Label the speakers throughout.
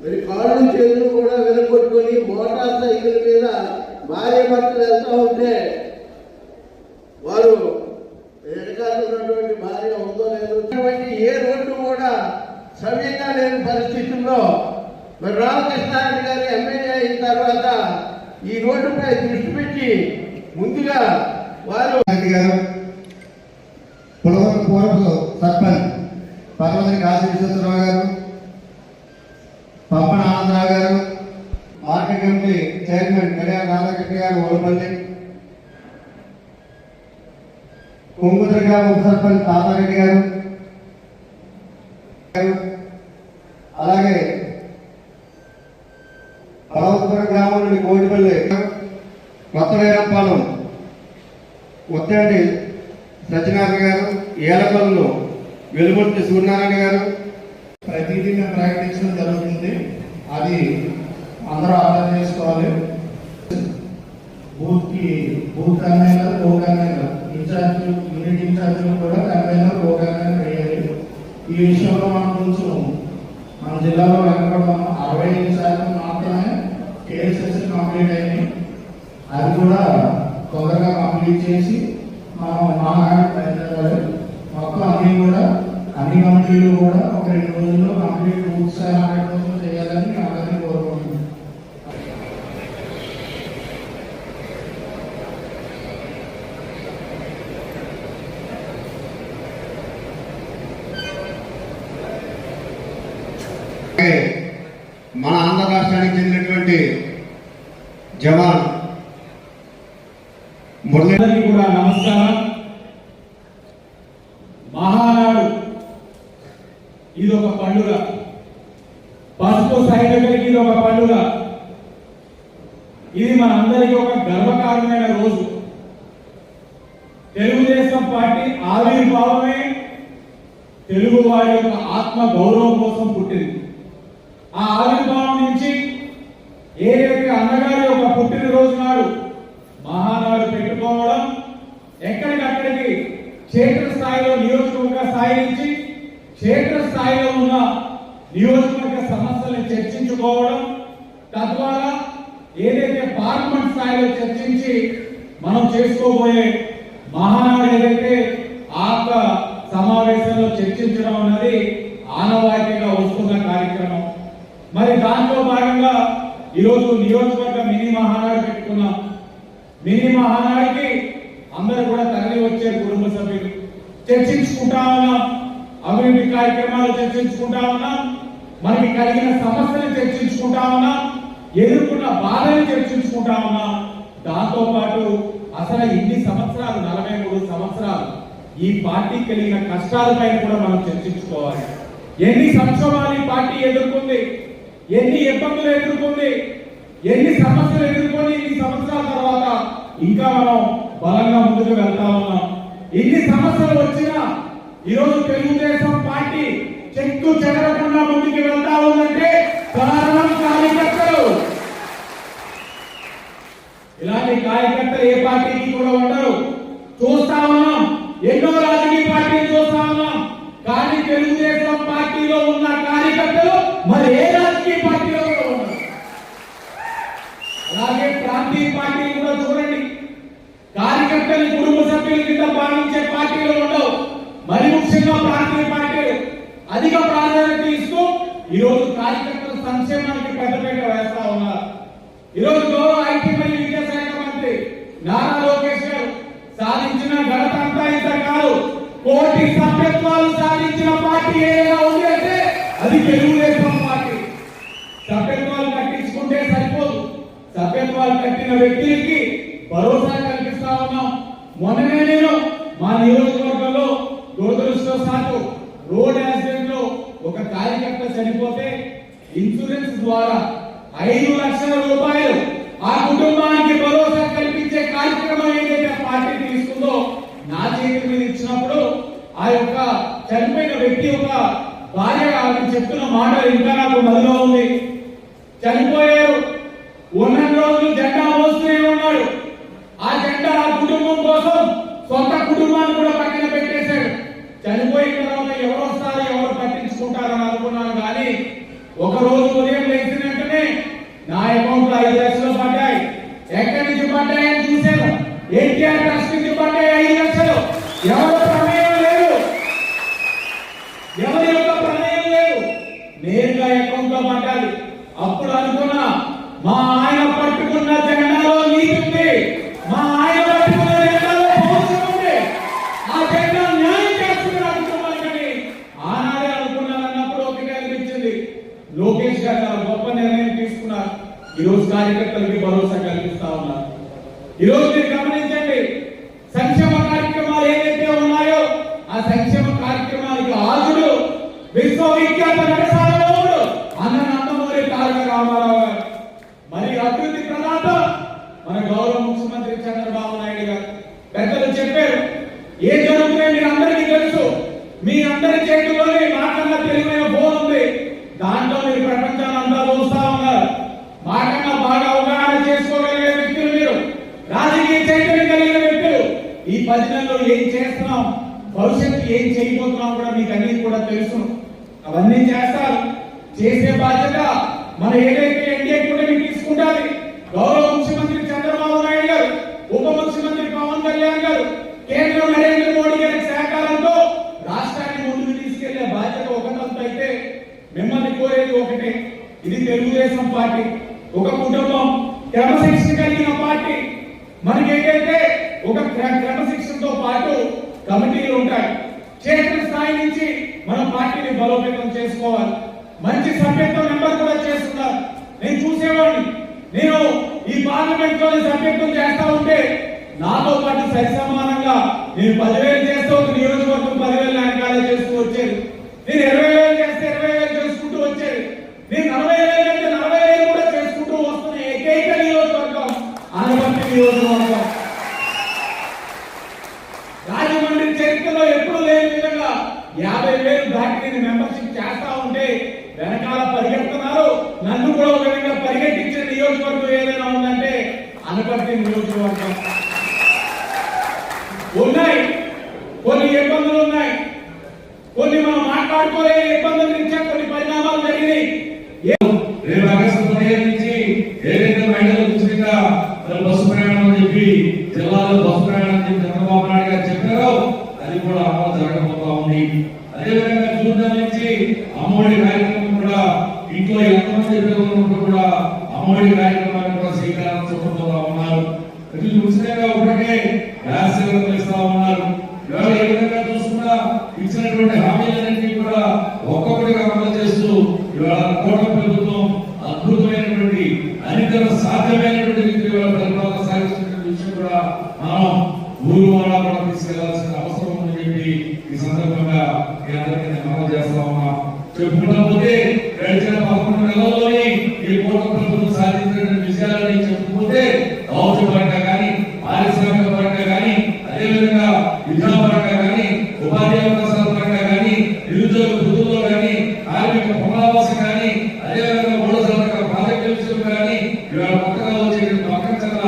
Speaker 1: మరి కాళ్ళు చేతులు కూడా వెనకొట్టుకొని మోటార్ సైకిల్ మీద భార్య భర్తలు వెళ్తూ ఉంటే వారు ఎడకాల్సినటువంటి భార్య ఉందో లేదో ఏ రోడ్డు కూడా సవ్యంగా లేని పరిస్థితుల్లో మరి రామకృష్ణారెడ్డి గారు ఎమ్మెల్యే అయిన తర్వాత ఈ రోడ్డుపై దృష్టి పెట్టి ముందుగా వారు
Speaker 2: గారు పులవరం పూర్వపు సర్పంచ్. పర్వతి కాశీ విశ్వేశ్వరరావు గారు రాధాకృష్ణ గారు గ్రామ కుంగుద్రగా ఉప సర్పంచ్ తాతారెడ్డి గారు. అలాగే పలవపురం గ్రామం నుండి కోటిపల్లి కొత్త వీరపాలెం ఉత్తండి సత్యనారాయణ గారు ఏలకొల్లు వెలుగుర్తి సూర్యనారాయణ గారు.
Speaker 3: ప్రతిదీ మేము ప్రకటించడం జరుగుతుంది. అది అందరూ అర్థం చేసుకోవాలి. బూత్కి booth convener co in-charge unit ఇన్ఛార్జ్లు కూడా కంపెనీలో కో వేయాలి ఈ విషయంలో మనం కొంచెం మన జిల్లాలో వెనకడం అరవై ఐదు శాతం మాత్రమే కేసెస్ కంప్లీట్ అయింది అది కూడా తొందరగా కంప్లీట్ చేసి మనం మహానాడు బయలుదేరాలి మొత్తం అన్నీ కూడా అన్ని కంపెనీలు కూడా ఒక రెండు రోజుల్లో కంప్లీట్ బుక్స్ హండ్రెడ్ రోజులు చేయాలని మేము అందరినీ కోరుకుంటున్నాం
Speaker 2: అలాగే మన ఆంధ్ర రాష్ట్రానికి చెందినటువంటి జవాన్ మురళీ
Speaker 4: కూడా నమస్కారం. మహానాడు. ఇది ఒక పండుగ. పసుపు సైనికులకి ఇది ఒక పండుగ. ఇది మన అందరికీ ఒక గర్వకారణమైన రోజు. తెలుగుదేశం పార్టీ ఆవిర్భావమే తెలుగు వారి యొక్క ఆత్మ గౌరవం కోసం పుట్టింది. ఆ ఆవిర్భావం నుంచి ఏదైతే అన్నగారి ఒక పుట్టినరోజు నాడు మహానాడు పెట్టుకోవడం ఎక్కడికక్కడికి క్షేత్ర స్థాయిలో నియోజకవర్గ స్థాయి నుంచి క్షేత్ర స్థాయిలో ఉన్న నియోజకవర్గ సమస్యలను చర్చించుకోవడం తద్వారా ఏదైతే పార్లమెంట్ స్థాయిలో చర్చించి మనం చేసుకోబోయే మహానాడు ఏదైతే ఆ యొక్క సమావేశంలో చర్చించడం అన్నది ఆనవాయితీగా వస్తున్న కార్యక్రమం. మరి దాంట్లో భాగంగా ఈరోజు నియోజకవర్గ మినీ మహానాడు పెట్టుకున్నాం. మినీ మహానాడికి అందరూ కూడా తరలి వచ్చే కుటుంబ సభ్యులు. చర్చించుకుంటా ఉన్నాం. అభివృద్ధి కార్యక్రమాలు చర్చించుకుంటా ఉన్నాం. మనకి కలిగిన సమస్యలు చర్చించుకుంటా ఉన్నాం. ఎదుర్కొన్న బాధలు చర్చించుకుంటా ఉన్నాం. దాంతో పాటు అసలు ఇన్ని సంవత్సరాలు నలభై మూడు సంవత్సరాలు ఈ పార్టీకి కలిగిన కష్టాలపై కూడా మనం చర్చించుకోవాలి. ఎన్ని సంక్షోభాలు ఈ పార్టీ ఎదుర్కొంది? ఎన్ని ఇబ్బందులు ఎదుర్కొంది ఎన్ని సమస్యలు ఎదుర్కొని ఇన్ని సంవత్సరాల తర్వాత ఇంకా మనం బలంగా ముందుకు వెళ్తా ఉన్నాం. ఇన్ని సమస్యలు వచ్చినా ఈరోజు తెలుగుదేశం పార్టీ చెక్కు చెదరకుండా ముందుకు వెళ్తా ఉందంటే కారణం కార్యకర్తలు. ఇలాంటి కార్యకర్తలు ఏ పార్టీకి కూడా ఉండరు. చూస్తా ఉన్నాం. ఎన్నో రాజకీయ పార్టీలు చూస్తా ఉన్నాం. కానీ తెలుగుదేశం పార్టీలో ఉన్న కార్యకర్తలు మరి ఏ రాజకీయ పార్టీలో కూడా ఉన్నారు అలాగే ప్రాంతీయ పార్టీలు కూడా చూడండి. కార్యకర్తలు కుటుంబ సభ్యుల కింద భావించే పార్టీలు ఉండవు. మరి ముఖ్యంగా ప్రాంతీయ పార్టీలు. అధిక ప్రాధాన్యత ఇస్తూ ఈరోజు కార్యకర్తల సంక్షేమానికి పెద్దపీట వేస్తా ఉన్నారు. ఈరోజు గౌరవ ఐటీ మరియు విద్యాశాఖ మంత్రి నారా లోకేష్ గారు సాధించిన ఘనత అంతా ఇంత కాదు కోటి సభ్యత్వాలు సాధించిన పార్టీ ఏదైనా ఉంది అంటే అది తెలుగుదేశం పార్టీ. సభ్యత్వాలు సభ్యత్వాలు కట్టిన వ్యక్తికి భరోసా కల్పిస్తా ఉన్నాం. మొన్ననే నేను మా నియోజకవర్గంలో దురదృష్టవశాత్తు రోడ్ యాక్సిడెంట్లో ఒక కార్యకర్త చనిపోతే ఇన్సూరెన్స్ ద్వారా ఐదు లక్షల రూపాయలు ఆ కుటుంబానికి భరోసా కల్పించే కార్యక్రమం ఏదైతే పార్టీ తీసుకుందో నా చేతి మీద ఇచ్చినప్పుడు ఆ యొక్క చనిపోయిన వ్యక్తి యొక్క భార్య ఆమె చెప్తున్న మాటలు ఇంకా నాకు మదిలో ఉంది చనిపోయారు ఉన్న రోజులు జెండా మోస్తూనే ఉన్నాడు ఆ జెండా ఆ కుటుంబం కోసం సొంత కుటుంబాన్ని కూడా పక్కన పెట్టేశాడు. చనిపోయిన తర్వాత ఎవరు వస్తారు ఎవరు పట్టించుకుంటారని అనుకున్నాను కానీ ఒక రోజు ఉదయం లేచిన వెంటనే నా అకౌంట్లో ఐదు లక్షలు పడ్డాయి. ఎక్కడి నుంచి పడ్డాయని చూశాను. ఎన్టీఆర్ ట్రస్ట్ నుంచి పడ్డాయి ఐదు లక్షలు. ఎవరు ప్రమేయం లేదు. ఎవరి యొక్క ప్రమేయం లేదు. నేరుగా అకౌంట్లో పడ్డాలి అప్పుడు అనుకున్నా మా ఆయన పట్టుకున్న జెండాలో నీతి ఉంది మా ఆయన పట్టుకున్న జెండాలో పౌరుషం ఉంది ఆ జెండా న్యాయం చేస్తుంది నా కుటుంబానికి ఆనాడే అనుకున్నాను అన్నప్పుడు ఒకటే అనిపించింది లోకేష్ గారు చాలా గొప్ప నిర్ణయం తీసుకున్నారు ఈ రోజు కార్యకర్తలకి భరోసా కల్పిస్తా ఉన్నారు. ఈ రోజు మీరు గమనించండి సంక్షేమ కార్యక్రమాలు ఏదైతే ఉన్నాయో ఆ సంక్షేమ కార్యక్రమానికి ఆజుడు విశ్వవిఖ్యాత నరసాలవుడు అన్న నందమూరి తారక రామారావు గారు మరి అభివృద్ధి ప్రదాత మన గౌరవ ముఖ్యమంత్రి చంద్రబాబు నాయుడు గారు పెద్దలు చెప్పారు ఏ జరుగుతున్నాయి మీ అందరికీ తెలుసు మీ అందరి చేతుల్లోనే మాకన్నా తెలివైన ఫోన్ ఉంది దాంట్లో మీరు ప్రపంచాన్ని అంతా చూస్తా ఉన్నారు మాకన్నా బాగా అవగాహన చేసుకోగలిగే వ్యక్తులు మీరు రాజకీయ చైతన్యం కలిగిన వ్యక్తులు ఈ పది నెలల్లో ఏం చేస్తున్నాం భవిష్యత్తు ఏం చేయబోతున్నాం కూడా మీకు అన్ని కూడా తెలుసు అవన్నీ చేస్తారు చేసే బాధ్యత మన ఏదైతే ఎన్డీఏ కూటమి తీసుకుంటారు గౌరవ ముఖ్యమంత్రి చంద్రబాబు నాయుడు గారు ఉప ముఖ్యమంత్రి పవన్ కళ్యాణ్ గారు కేంద్రం నరేంద్ర మోడీ గారి సహకారంతో రాష్ట్రాన్ని ముందుకు తీసుకెళ్ళే బాధ్యత ఒకటంత అయితే మిమ్మల్ని కోరేది ఒకటే. ఇది తెలుగుదేశం పార్టీ. ఒక కుటుంబం క్రమశిక్షణ కలిగిన పార్టీ. మనకి ఏంటంటే ఒక క్రమశిక్షణతో పాటు కమిటీలు ఉంటాయి క్షేత్ర స్థాయి నుంచి మనం పార్టీని బలోపేతం చేసుకోవాలి మంచి సభ్యత్వ నెంబర్ కూడా చేస్తున్నారు నేను చూసేవాడిని నేను ఈ పార్లమెంట్లో సభ్యత్వం చేస్తా ఉంటే నాతో పాటు సరి సమానంగా నేను పదివేలు చేస్తే ఒక నియోజకవర్గం పదివేలు వెనకాలే చేస్తూ వచ్చాను నేను ఇరవై వేలు చేస్తే ఇరవై వేలు చేసుకుంటూ వచ్చాను నేను నలభై వేలు అంటే నలభై వేలు కూడా చేసుకుంటూ వస్తున్న ఏకైక నియోజకవర్గం ఆనపర్తి నియోజకవర్గం. రాజమండ్రి చరిత్రలో ఎప్పుడు లేని విధంగా యాభై వేలు దాటి నేను మెంబర్షిప్ చేస్తా ఉంటే వెనకాల పరిగెడుతున్నారు నన్ను కూడా ఒక విధంగా పరిగెట్టించిన నియోజకవర్గం ఏదైనా ఉందంటే అంటాం ఉన్నాయి. కొన్ని ఇబ్బందులు ఉన్నాయి. కొన్ని మనం మాట్లాడుకోలే ఇబ్బందుల నుంచి కొన్ని పరిణామాలు జరిగినాయి.
Speaker 5: రేపు ఆగస్టు పదిహేను నుంచి ఏదైతే మహిళలు ఉచితంగా బస్సు ప్రయాణం అని చెప్పి జిల్లాలో బస్సు ప్రయాణం అని చెప్పి చంద్రబాబు నాయుడు గారు చెప్పారో అది కూడా అమలు జరగబోతా ఉంది. అదేవిధంగా జూన్ నుంచి అమ్మఒడి కార్యక్రమం కూడా ఇంట్లో ఎంతమంది కూడా అమ్మఒడి కార్యక్రమం కూడా శ్రీకారం చుట్టబోతా ఉన్నారు ఇది ఉచితంగా ఇప్పటికే గ్యాస్ సిలిండర్లు ఇస్తా ఉన్నారు ఇవాళ ఏ విధంగా చూసుకున్నా ఇచ్చినటువంటి హామీలన్నింటినీ కూడా ఒక్కొక్కటిగా అమలు చేస్తూ ఇవాళ కోట ప్రభుత్వం అద్భుతమైనటువంటి అనితర సాధ్యమైనటువంటి రీతిలో ఇవాళ పరిపాలన సాగిస్తున్న విషయం కూడా మనం ఊరు వాడా కూడా తీసుకెళ్ళాల్సిన అవసరం ఉందని చెప్పి ఈ సందర్భంగా మీ అందరికీ నేను మనవి చేస్తా ఉన్నా చెప్పుకుంటా పోతే గడిచిన పదకొండు నెలల్లోనే ఈ కోట ప్రభుత్వం సాధించినటువంటి విషయాలని చెప్పుకుంటే దౌత్య పరంగా కానీ పారిశ్రామిక పరంగా కానీ అదేవిధంగా విద్యా పరంగా కానీ ఉపాధి అవకాశాల పరంగా కానీ నిరుద్యోగ వృద్ధుల్లో కానీ కార్మిక పునరావాసం కానీ అదేవిధంగా మూడు సంవత్సరాల ప్రాజెక్టుల విషయం కానీ ఇవాళ కొత్తగా వచ్చే పక్కన చల్ల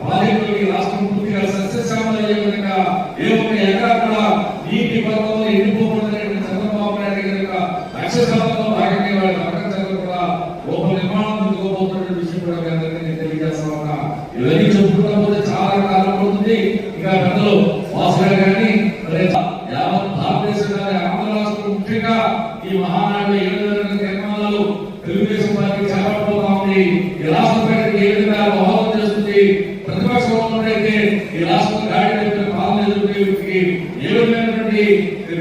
Speaker 5: ప్రాజెక్టులు ఈ రాష్ట్రం పూర్తిగా సస్యశ్యామలు అయ్యే విధంగా ఏ ఒక్క ఎకరా కూడా నీటి పథకంలో ఎండిపోకూడదనేటువంటి చంద్రబాబు నాయుడు గారి యొక్క లక్ష్య సాధనలో భాగంగా ఇవాళ పక్కన చల్ల కూడా గొప్ప నిర్మాణం ముందుకోబోతున్న విషయం కూడా మీ అందరికీ నేను తెలియజేస్తా ఉన్నా ఇవన్నీ చెప్పుకుంటా పోతే చాలా కాలం పడుతుంది ఇంకా పెద్దలు వాసుగా కానీ మరి యావత్ భారతదేశం కానీ ఆంధ్ర రాష్ట్రం ముఖ్యంగా ఈ మహానాడు ఏడు వేల నిర్మాణాలు తెలుగుదేశం పార్టీ చేపట్టబోతా ఉంది ఈ రాష్ట్ర ప్రజలకు ఏ విధంగా దోహదం చేస్తుంది ప్రతిపక్షంలో ఉన్నట్టయితే ఈ రాష్ట్రం గాడి మీద పాలన ఎదుర్కొనేందుకు ఏ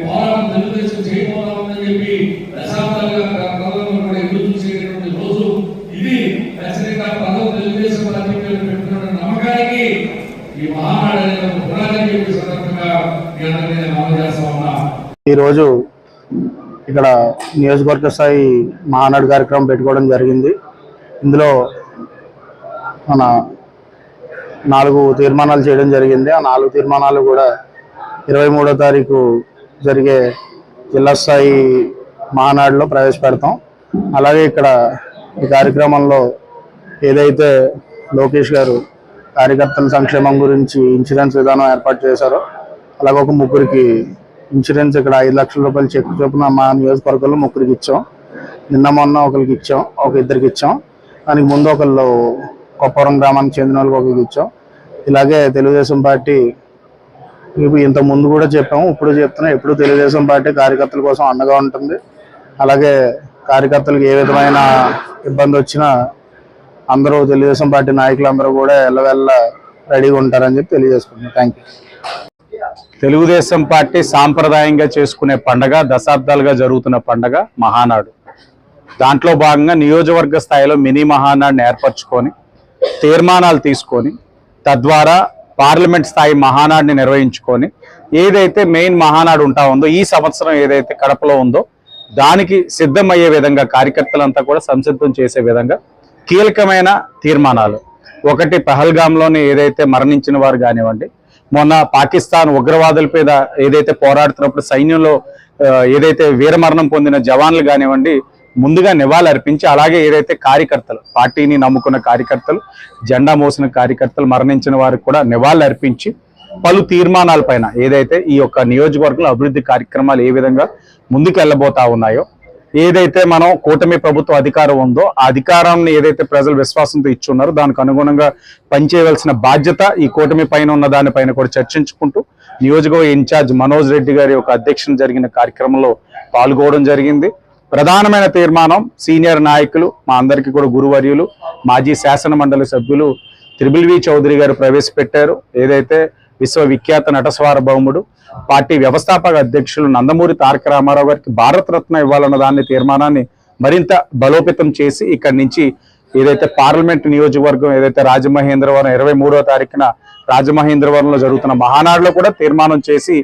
Speaker 5: పోరాటం తెలుగుదేశం చెప్పి దశాబ్దాలుగా కూడా ఎదురు చూసేటటువంటి రోజు ఇది ఖచ్చితంగా తెలుగుదేశం పార్టీ మీద పెట్టుకున్న నమ్మకానికి ఈ మహానాడు అనేది ఒక చెప్పి సందర్భంగా మీ అందరికీ నేను మనవి చేస్తా ఉన్నా.
Speaker 6: ఈరోజు ఇక్కడ నియోజకవర్గ స్థాయి మహానాడు కార్యక్రమం పెట్టుకోవడం జరిగింది. ఇందులో మన నాలుగు తీర్మానాలు చేయడం జరిగింది. ఆ నాలుగు తీర్మానాలు కూడా ఇరవై మూడో తారీఖు జరిగే జిల్లా స్థాయి మహానాడులో ప్రవేశపెడతాం. అలాగే ఇక్కడ ఈ కార్యక్రమంలో ఏదైతే లోకేష్ గారు కార్యకర్తల సంక్షేమం గురించి ఇన్సూరెన్స్ విధానం ఏర్పాటు చేశారో అలాగే ఒక ముగ్గురికి ఇన్సూరెన్స్ ఇక్కడ ఐదు లక్షల రూపాయలు చెక్ చొప్పున మా నియోజకవర్గంలో ముగ్గురికి ఇచ్చాం. నిన్న మొన్న ఒకరికి ఇచ్చాం ఒక ఇద్దరికి ఇచ్చాం. దానికి ముందు ఒకళ్ళు కొప్పవరం గ్రామానికి చెందిన వాళ్ళకి ఒకరికి ఇచ్చాం. ఇలాగే తెలుగుదేశం పార్టీ ఇంత ముందు కూడా చెప్పాము ఇప్పుడు చెప్తున్నాం. ఎప్పుడు తెలుగుదేశం పార్టీ కార్యకర్తల కోసం అండగా ఉంటుంది. అలాగే కార్యకర్తలకు ఏ విధమైన ఇబ్బంది వచ్చినా అందరూ తెలుగుదేశం పార్టీ నాయకులందరూ కూడా ఎల్లవెల్ల రెడీగా ఉంటారని చెప్పి తెలియజేసుకుంటున్నాం. థ్యాంక్ యూ
Speaker 7: తెలుగుదేశం పార్టీ సాంప్రదాయంగా చేసుకునే పండగ దశాబ్దాలుగా జరుగుతున్న పండగ మహానాడు. దాంట్లో భాగంగా నియోజకవర్గ స్థాయిలో మినీ మహానాడుని ఏర్పరచుకొని తీర్మానాలు తీసుకొని తద్వారా పార్లమెంట్ స్థాయి మహానాడుని నిర్వహించుకొని ఏదైతే మెయిన్ మహానాడు ఉంటా ఉందో ఈ సంవత్సరం ఏదైతే కడపలో ఉందో దానికి సిద్ధమయ్యే విధంగా కార్యకర్తలంతా కూడా సంసిద్ధం చేసే విధంగా కీలకమైన తీర్మానాలు. ఒకటి పహల్గామ్లోనే ఏదైతే మరణించిన వారు కానివ్వండి మొన్న పాకిస్తాన్ ఉగ్రవాదుల మీద ఏదైతే పోరాడుతున్నప్పుడు సైన్యంలో ఏదైతే వీరమరణం పొందిన జవాన్లు కానివ్వండి ముందుగా నివాళులు అర్పించి అలాగే ఏదైతే కార్యకర్తలు పార్టీని నమ్ముకున్న కార్యకర్తలు జెండా మోసిన కార్యకర్తలు మరణించిన వారికి కూడా నివాళులు అర్పించి పలు తీర్మానాలపైన ఏదైతే ఈ యొక్క నియోజకవర్గంలో అభివృద్ధి కార్యక్రమాలు ఏ విధంగా ముందుకు వెళ్ళబోతా ఉన్నాయో ఏదైతే మనం కూటమి ప్రభుత్వ అధికారం ఉందో ఆ అధికారాన్ని ఏదైతే ప్రజలు విశ్వాసంతో ఇచ్చున్నారో దానికి అనుగుణంగా పనిచేయవలసిన బాధ్యత ఈ కూటమి పైన ఉన్న దానిపైన కూడా చర్చించుకుంటూ నియోజకవర్గ ఇన్ఛార్జ్ మనోజ్ రెడ్డి గారి యొక్క అధ్యక్షన జరిగిన కార్యక్రమంలో పాల్గొనడం జరిగింది. ప్రధానమైన తీర్మానం సీనియర్ నాయకులు మా అందరికీ కూడా గురువర్యులు మాజీ శాసన మండలి సభ్యులు త్రిబుల్ వి చౌదరి గారు ప్రవేశపెట్టారు. ఏదైతే విశ్వవిఖ్యాత నటస్వార భౌముడు పార్టీ వ్యవస్థాపక అధ్యక్షులు నందమూరి తారక రామారావు గారికి భారతరత్న ఇవ్వాలన్న దాని తీర్మానాన్ని మరింత బలోపేతం చేసి ఇక్కడి నుంచి ఏదైతే పార్లమెంట్ నియోజకవర్గం ఏదైతే రాజమహేంద్రవరం ఇరవై మూడవ తారీఖున రాజమహేంద్రవరంలో జరుగుతున్న మహానాడులో కూడా తీర్మానం చేసి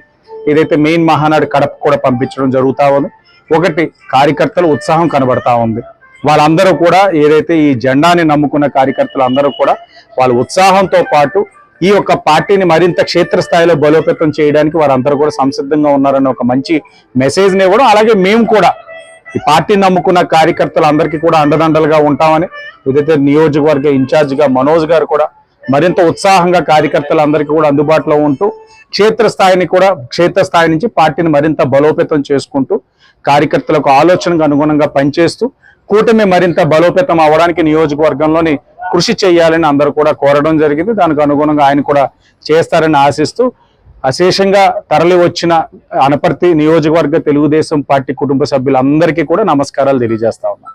Speaker 7: ఏదైతే మెయిన్ మహానాడు కడప కూడా పంపించడం జరుగుతా ఉంది. ఒకటి కార్యకర్తలు ఉత్సాహం కనబడతా ఉంది. వాళ్ళందరూ కూడా ఏదైతే ఈ జెండాని నమ్ముకున్న కార్యకర్తలు అందరూ కూడా వాళ్ళ ఉత్సాహంతో పాటు ఈ యొక్క పార్టీని మరింత క్షేత్రస్థాయిలో బలోపేతం చేయడానికి వారందరూ కూడా సంసిద్ధంగా ఉన్నారని ఒక మంచి మెసేజ్ని ఇవ్వడం. అలాగే మేము కూడా ఈ పార్టీని నమ్ముకున్న కార్యకర్తలందరికీ కూడా అండదండలుగా ఉంటామని ఏదైతే నియోజకవర్గ ఇన్ఛార్జిగా మనోజ్ గారు కూడా మరింత ఉత్సాహంగా కార్యకర్తలందరికీ కూడా అందుబాటులో ఉంటూ క్షేత్రస్థాయిని కూడా క్షేత్రస్థాయి నుంచి పార్టీని మరింత బలోపేతం చేసుకుంటూ కార్యకర్తలకు ఆలోచనకు అనుగుణంగా పనిచేస్తూ కూటమి మరింత బలోపేతం అవ్వడానికి నియోజకవర్గంలోని కృషి చేయాలని అందరూ కూడా కోరడం జరిగింది. దానికి అనుగుణంగా ఆయన కూడా చేస్తారని ఆశిస్తూ అశేషంగా తరలి వచ్చిన అనపర్తి నియోజకవర్గ తెలుగుదేశం పార్టీ కుటుంబ సభ్యులందరికీ కూడా నమస్కారాలు తెలియజేస్తా ఉన్నా.